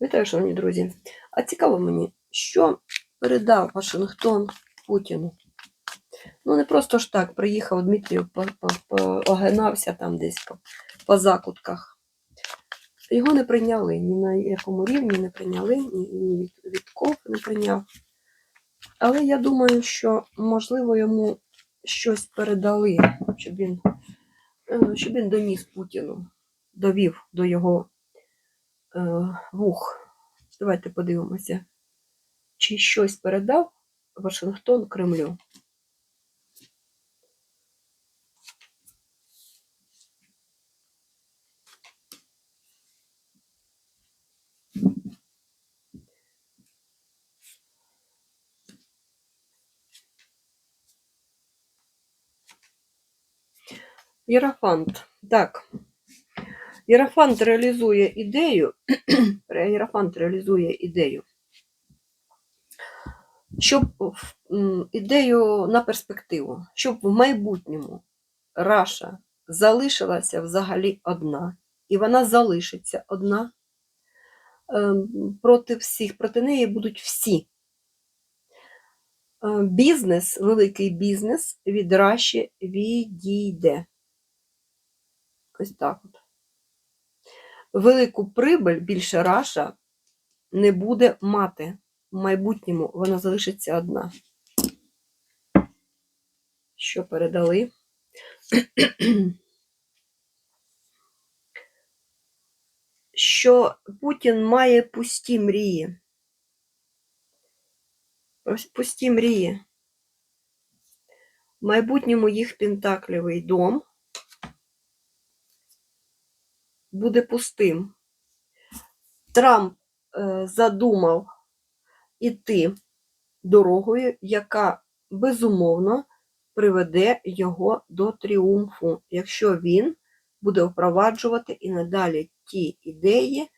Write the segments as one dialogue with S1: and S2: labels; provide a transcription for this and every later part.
S1: Вітаю, шановні друзі. А цікаво мені, що передав Вашингтон Путіну? Ну, не просто ж так приїхав Дмитрів, поогинався там десь по, по закутках. Його не прийняли, ні на якому рівні не прийняли, ні, ні Вітков не прийняв. Але я думаю, що, можливо, йому щось передали, щоб він, е, щоб він доніс Путіну, довів до його вух. Давайте подивимося, чи щось передав Вашингтон Кремлю. Єрофант. Так. Єрофант реалізує ідею. Єрофант реалізує ідею. Щоб ідею на перспективу, щоб в майбутньому Раша залишилася взагалі одна, і вона залишиться одна. Ем, Проти всіх, проти неї будуть всі. Е, Бізнес, великий бізнес від Раші відійде. Ось так от. Велику прибиль більше Раша не буде мати. В майбутньому вона залишиться одна. Що передали? Що Путін має пусті мрії. Пусті мрії. В майбутньому їх пентаклевий дом буде пустим. Трамп е, задумав іти дорогою, яка безумовно приведе його до тріумфу, якщо він буде впроваджувати і надалі ті ідеї,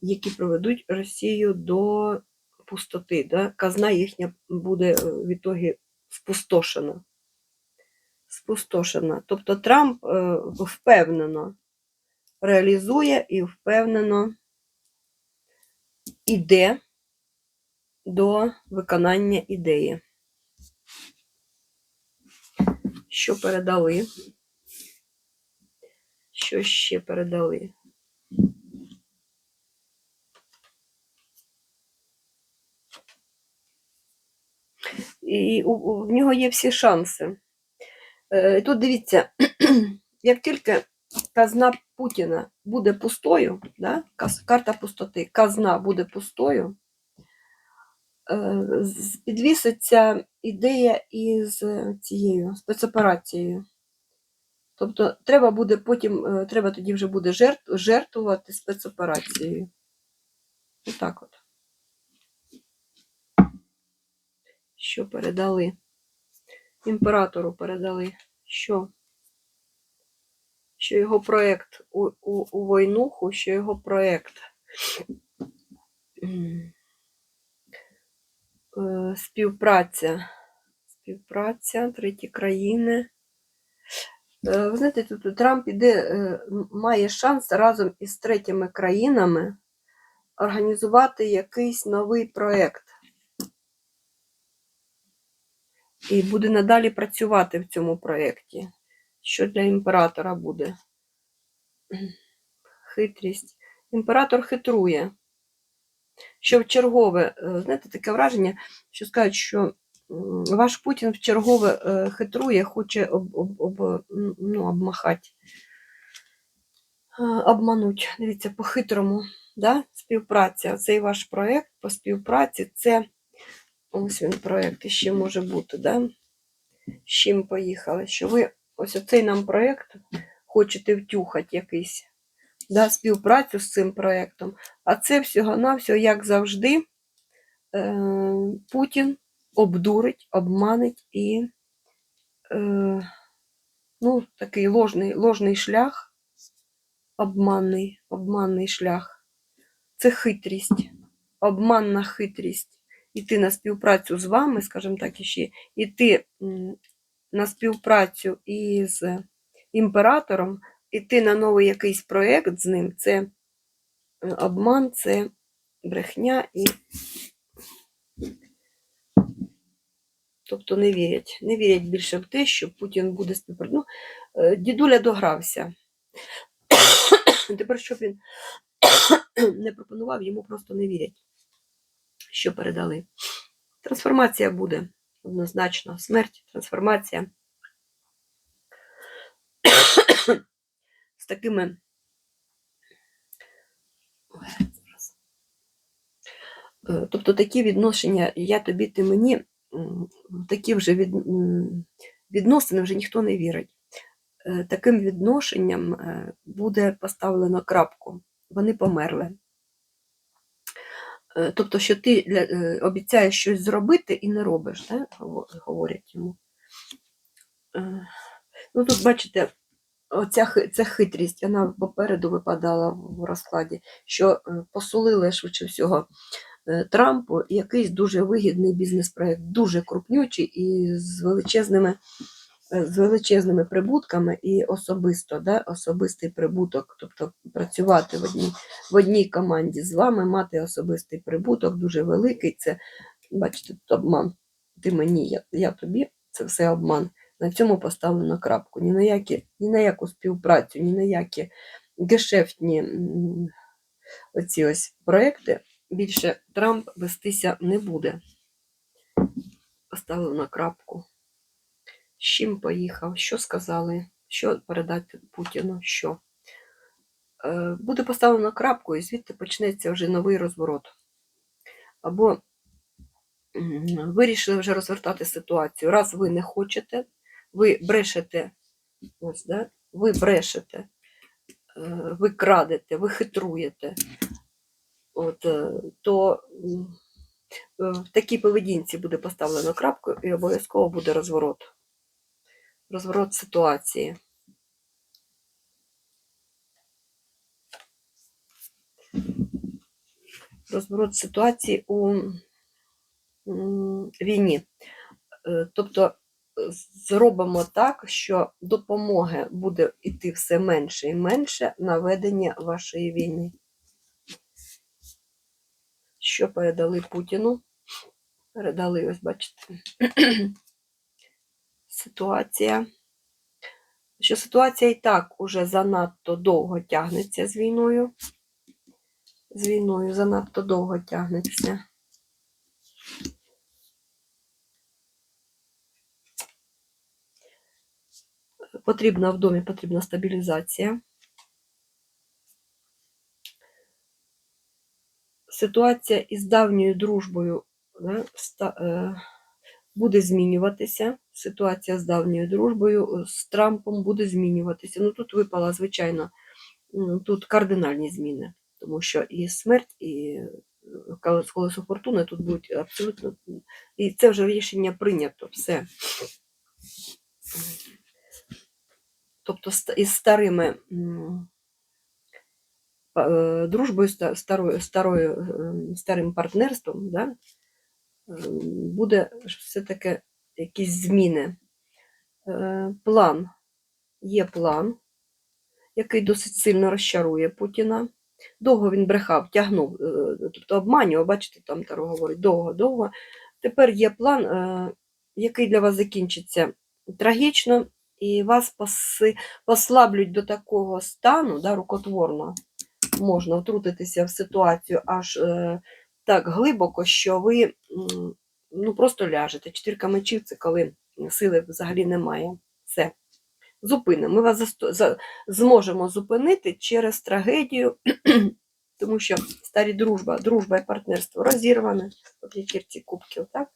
S1: які приведуть Росію до пустоти. Да? Казна їхня буде е, в ітогі спустошена. Спустошена. Тобто Трамп е, впевнено реалізує і впевнено іде до виконання ідеї. Що передали? Що ще передали? І у, у, в нього є всі шанси. Е, тут дивіться, як тільки казна Путіна буде пустою, да? карта пустоти, казна буде пустою, е, підвіситься ідея із цією спецоперацією. Тобто треба буде потім, е, треба тоді вже буде жертв, жертвувати спецоперацією. Отак от. Що передали? Імператору передали. Що? Що його проєкт у, у, у войнуху, що його проєкт. е, Співпраця. Співпраця, треті країни. Е, Ви знаєте, тут Трамп іде, е, має шанс разом із третіми країнами організувати якийсь новий проєкт. І буде надалі працювати в цьому проєкті. Що для імператора буде? Хитрість. Імператор хитрує. Що в чергове, е, знаєте, таке враження, що скажуть, що ваш Путін в чергове е, хитрує, хоче об, об, об, ну, обмахати, е, обмануть. Дивіться, по-хитрому. Да? Співпраця. Цей ваш проєкт по співпраці це ось він проєкт іще може бути. Да? З чим поїхали? Що ви ось оцей нам проєкт хочете втюхати якийсь да, співпрацю з цим проєктом. А це всього-навсього, як завжди, е, Путін обдурить, обманить і е, ну, такий ложний, ложний шлях, обманний, обманний шлях. Це хитрість, обманна хитрість. Іти на співпрацю з вами, скажімо так, іще, іти на співпрацю із імператором, іти на новий якийсь проєкт з ним, це е, обман це брехня і. Тобто не вірять. Не вірять більше в те, що Путін буде співпрацювати. Ну, е, дідуля догрався. Тепер, щоб він не пропонував, йому просто не вірять, що передали. Трансформація буде однозначно. Смерть, трансформація. З такими. Е, Тобто такі відношення я тобі, ти мені, такі вже від, відносини вже ніхто не вірить. Е, Таким відношенням е, буде поставлено крапку. Вони померли. Е, Тобто, що ти для- е, обіцяєш щось зробити і не робиш, да? говорять йому. Е, Ну, тут, бачите, оця ця хитрість, вона попереду випадала в розкладі, що посулили швидше всього Трампу якийсь дуже вигідний бізнес-проект, дуже крупнючий і з величезними, з величезними прибутками, і особисто, да, особистий прибуток, тобто працювати в одній, в одній команді з вами, мати особистий прибуток, дуже великий. Це, бачите, тут обман. Ти мені, я, я тобі, це все обман. На цьому поставлено крапку. Ні на, які, ні на яку співпрацю, ні на які гешефтні оці ось проекти більше Трамп вестися не буде. Поставив на крапку. З чим поїхав, що сказали, що передати Путіну, що. Е, Буде поставлено крапку, і звідти почнеться вже новий розворот. Або вирішили вже розвертати ситуацію. Раз ви не хочете, ви брешете, ось, да? ви брешете, е, ви крадете, ви хитруєте, от, е, то в такій поведінці буде поставлено крапку і обов'язково буде розворот. Розворот ситуації. Розворот ситуації у війні. Е, Тобто е, зробимо так, що допомоги буде йти все менше і менше на ведення вашої війни. Що передали Путіну? Передали, ось бачите, ситуація. Що ситуація і так уже занадто довго тягнеться з війною. З війною занадто довго тягнеться. Потрібна в домі потрібна стабілізація. Ситуація із давньою дружбою да, ста- е, буде змінюватися. Ситуація з давньою дружбою е, з Трампом буде змінюватися. Ну тут випала, звичайно, тут кардинальні зміни, тому що і смерть, і е, колесо фортуни тут будуть абсолютно. І це вже рішення прийнято. Все. Тобто із старими е, дружбою, старою, старою, е, старим партнерством, да, е, буде все-таки якісь зміни. Е, План. Є план, який досить сильно розчарує Путіна. Довго він брехав, тягнув, е, тобто обманював, бачите, там Таро говорить, довго-довго. Тепер є план, е, який для вас закінчиться трагічно, і вас послаблють до такого стану, да, рукотворно, можна втрутитися в ситуацію аж так глибоко, що ви ну, просто ляжете. Четвірка мечів це коли сили взагалі немає. Все. Зупинимо. Ми вас засто- за, зможемо зупинити через трагедію, тому що старі дружба, дружба і партнерство розірване по п'ятірці кубків, так?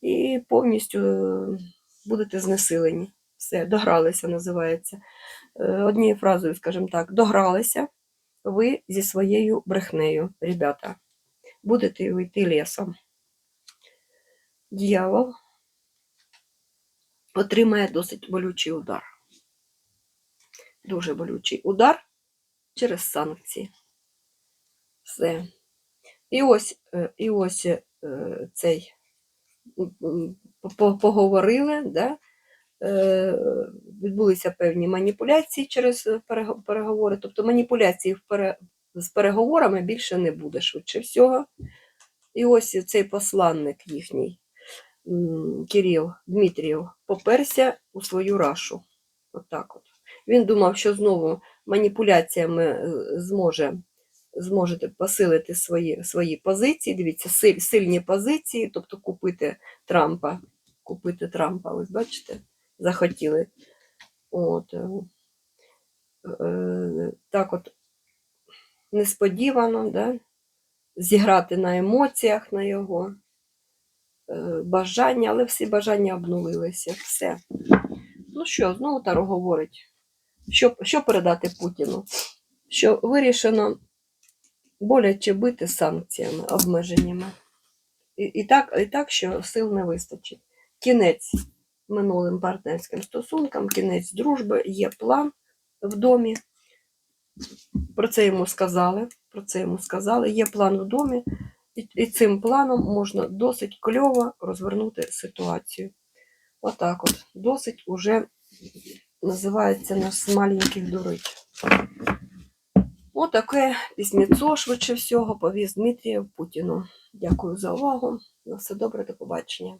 S1: І повністю е, будете знесилені. Все, догралися, називається. Е, Однією фразою, скажімо так, догралися ви зі своєю брехнею, ребята. Будете йти лісом. Дьявол отримає досить болючий удар. Дуже болючий удар через санкції. Все. І ось, е, і ось е, цей поговорили, да? е, відбулися певні маніпуляції через переговори, тобто маніпуляції з переговорами більше не буде швидше всього. І ось цей посланник їхній, Кирил Дмитрієв, поперся у свою рашу. Отак от. Він думав, що знову маніпуляціями е, зможе, зможете посилити свої, свої позиції. Дивіться, силь, сильні позиції, тобто купити Трампа. Купити Трампа, ось бачите, захотіли. От, е, е, так от несподівано, да? зіграти на емоціях на його бажання, але всі бажання обнулилися. Все. Ну що, знову Таро говорить, що, що передати Путіну? Що вирішено боляче бити санкціями, обмеженнями. І, і, так, і так, що сил не вистачить. Кінець минулим партнерським стосункам, кінець дружби, є план в домі. Про це йому сказали. Про це йому сказали. Є план в домі, і, цим планом можна досить кльово розвернути ситуацію. Отак от. Досить уже називається нас маленький дурить. Отаке пісніцо, швидше всього, повіз Дмитрія Путіну. Дякую за увагу. На все добре, до побачення.